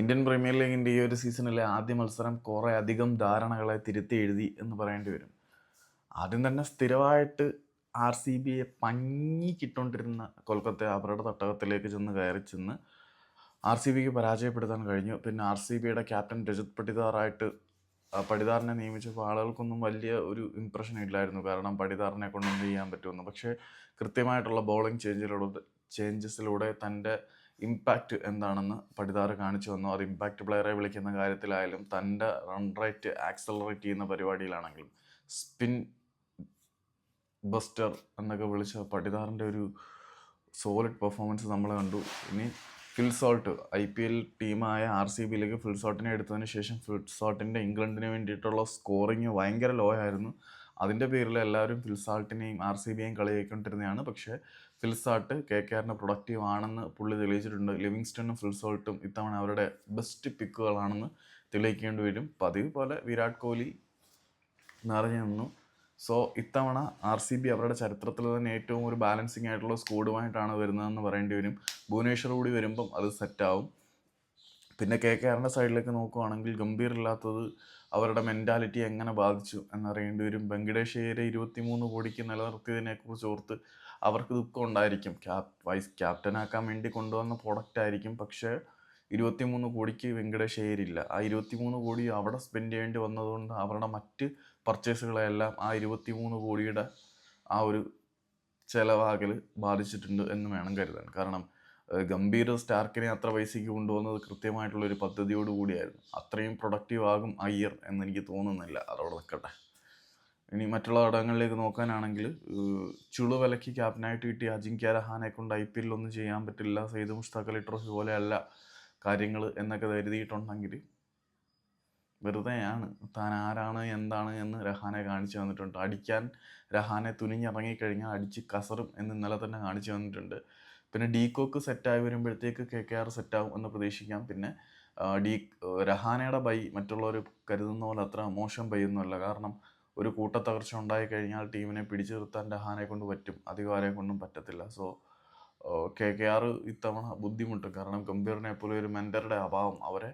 Indian premier ലീഗിന്റെ ഈ ഒരു സീസണിലെ ആദ്യ മത്സരം കുറേ അധികം ധാരണകളെ തിരുത്തി എഴുതി എന്ന് പറയേണ്ടി വരും. ആദ്യം തന്നെ സ്ഥിരമായിട്ട് ആർ സി ബിയെ പഞ്ഞിക്കിട്ടുകൊണ്ടിരുന്ന കൊൽക്കത്ത അവരുടെ തട്ടകത്തിലേക്ക് ചെന്ന് കയറി ചെന്ന് ആർ സി ബിക്ക് പരാജയപ്പെടുത്താൻ കഴിഞ്ഞു. പിന്നെ ആർ സി ബിയുടെ ക്യാപ്റ്റൻ രജത് പട്ടിദാറായിട്ട് പടിതാറിനെ നിയമിച്ചപ്പോൾ ആളുകൾക്കൊന്നും വലിയ ഒരു ഇമ്പ്രഷൻ ഇല്ലായിരുന്നു. കാരണം പടിദാറിനെ കൊണ്ടൊന്നും ചെയ്യാൻ പറ്റുമെന്ന്. പക്ഷേ കൃത്യമായിട്ടുള്ള ബോളിംഗ് ചേഞ്ചിലൂടെ ചേഞ്ചസിലൂടെ തന്റെ ഇമ്പാക്റ്റ് എന്താണെന്ന് പഠിതാറ് കാണിച്ചു വന്നു അത് ഇമ്പാക്റ്റ് പ്ലെയറെ വിളിക്കുന്ന കാര്യത്തിലായാലും തന്റെ റൺ റേറ്റ് ആക്സലറേറ്റ് ചെയ്യുന്ന പരിപാടിയിലാണെങ്കിലും സ്പിൻ ബസ്റ്റർ എന്നൊക്കെ വിളിച്ച പഠിതാറിന്റെ ഒരു സോളിഡ് പെർഫോമൻസ് നമ്മൾ കണ്ടു. ഇനി Phil Salt I P L ടീമായ ആർ സി ബിയിലേക്ക് ഫിൽ സോൾട്ടിനെ എടുത്തതിന് ശേഷം ഫിൽ സോൾട്ടിന്റെ ഇംഗ്ലണ്ടിന് വേണ്ടിയിട്ടുള്ള സ്കോറിങ് ഭയങ്കര ലോ ആയിരുന്നു. അതിന്റെ പേരിൽ എല്ലാവരും ഫിൽസാൾട്ടിനെയും ആർ സി ബിയെയും കളിയാക്കൊണ്ടിരുന്നതാണ് പക്ഷേ ഫിൽസാൾട്ട് കെ കെ ആറിന് പ്രൊഡക്റ്റീവ് ആണെന്ന് പുള്ളി തെളിയിച്ചിട്ടുണ്ട്. ലിവിങ്സ്റ്റണും ഫിൽസോൾട്ടും ഇത്തവണ അവരുടെ ബെസ്റ്റ് പിക്കുകളാണെന്ന് തെളിയിക്കേണ്ടി വരും. പതിവ് പോലെ വിരാട് കോഹ്ലി നിറഞ്ഞു നിന്നു. സോ ഇത്തവണ ആർ സി ബി അവരുടെ ചരിത്രത്തിൽ തന്നെ ഏറ്റവും ഒരു ബാലൻസിങ് ആയിട്ടുള്ള സ്കോഡുമായിട്ടാണ് വരുന്നതെന്ന് പറയേണ്ടി വരും. ഭുവനേശ്വർ കൂടി വരുമ്പം അത് സെറ്റാവും പിന്നെ കെ കെ ആറിന്റെ സൈഡിലേക്ക് നോക്കുവാണെങ്കിൽ ഗംഭീർ ഇല്ലാത്തത് അവരുടെ മെന്റാലിറ്റി എങ്ങനെ ബാധിച്ചു എന്നറിയേണ്ടി വരും. വെങ്കടേഷ് അയ്യരെ ഇരുപത്തിമൂന്ന് കോടിക്ക് നിലനിർത്തിയതിനെക്കുറിച്ച് ഓർത്ത് അവർക്ക് ദുഃഖം ഉണ്ടായിരിക്കും. ക്യാപ് വൈസ് ക്യാപ്റ്റനാക്കാൻ വേണ്ടി കൊണ്ടുവന്ന പ്രൊഡക്റ്റ് ആയിരിക്കും. പക്ഷേ ഇരുപത്തിമൂന്ന് കോടിക്ക് വെങ്കടേഷ് അയ്യരില്ല ആ ഇരുപത്തിമൂന്ന് കോടി അവിടെ സ്പെൻഡ് ചെയ്യേണ്ടി വന്നതുകൊണ്ട് അവരുടെ മറ്റ് പർച്ചേസുകളെല്ലാം ആ ഇരുപത്തിമൂന്ന് കോടിയുടെ ആ ഒരു ചിലവാകൽ ബാധിച്ചിട്ടുണ്ട് എന്ന് വേണം കരുതാൻ. കാരണം ഗംഭീർ സ്റ്റാർക്കിനെ അത്ര പൈസയ്ക്ക് കൊണ്ടുവന്നത് കൃത്യമായിട്ടുള്ള ഒരു പദ്ധതിയോട് കൂടിയായിരുന്നു. അത്രയും പ്രൊഡക്റ്റീവ് ആകും അയ്യർ എന്നെനിക്ക് തോന്നുന്നില്ല. അതോടെ നിൽക്കട്ടെ. ഇനി മറ്റുള്ള ഘടകങ്ങളിലേക്ക് നോക്കാനാണെങ്കിൽ ചുളു ചുളുവിലയ്ക്ക് ക്യാപ്റ്റനായിട്ട് കിട്ടിയ അജിങ്ക്യ രഹാനെ കൊണ്ട് ഐ പി എല്ലൊന്നും ചെയ്യാൻ പറ്റില്ല. സെയ്ദ് മുഷ്താഖ് അലി ട്രോഫി പോലെയല്ല കാര്യങ്ങൾ എന്നൊക്കെ കരുതിയിട്ടുണ്ടെങ്കിൽ വെറുതെയാണ്. താൻ ആരാണ് എന്താണ് എന്ന് രഹാനെ കാണിച്ചു വന്നിട്ടുണ്ട് അടിക്കാൻ രഹാനെ തുനിഞ്ഞിറങ്ങിക്കഴിഞ്ഞാൽ അടിച്ച് കസറും എന്ന് ഇന്നലെ തന്നെ കാണിച്ചു തന്നിട്ടുണ്ട്. പിന്നെ ഡി കോക്ക് സെറ്റായി വരുമ്പോഴത്തേക്ക് കെ കെ ആർ സെറ്റാവും എന്ന് പ്രതീക്ഷിക്കാം. പിന്നെ ഡി രഹാനയുടെ ബൈ മറ്റുള്ളവർ കരുതുന്ന പോലെ അത്ര മോശം ബൈ ഒന്നുമല്ല കാരണം ഒരു കൂട്ടത്തകർച്ച ഉണ്ടായി കഴിഞ്ഞാൽ ടീമിനെ പിടിച്ചു നിർത്താൻ രഹാനെ കൊണ്ട് പറ്റും. അധികം ആരെ കൊണ്ടും പറ്റത്തില്ല. സോ കെ കെ ആർ ഇത്തവണ ബുദ്ധിമുട്ടും. കാരണം ഗംഭീറിനെ പോലെ ഒരു മെന്ററുടെ അഭാവം അവരെ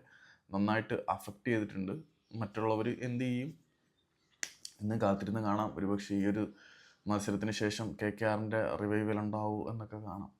നന്നായിട്ട് അഫക്റ്റ് ചെയ്തിട്ടുണ്ട്. മറ്റുള്ളവർ എന്ത് ചെയ്യും? ഇന്ന് കാത്തിരുന്ന് കാണാം. ഒരുപക്ഷെ ഈ ഒരു മത്സരത്തിന് ശേഷം കെ കെ ആറിന്റെ റിവൈവൽ ഉണ്ടാവും എന്നൊക്കെ കാണാം.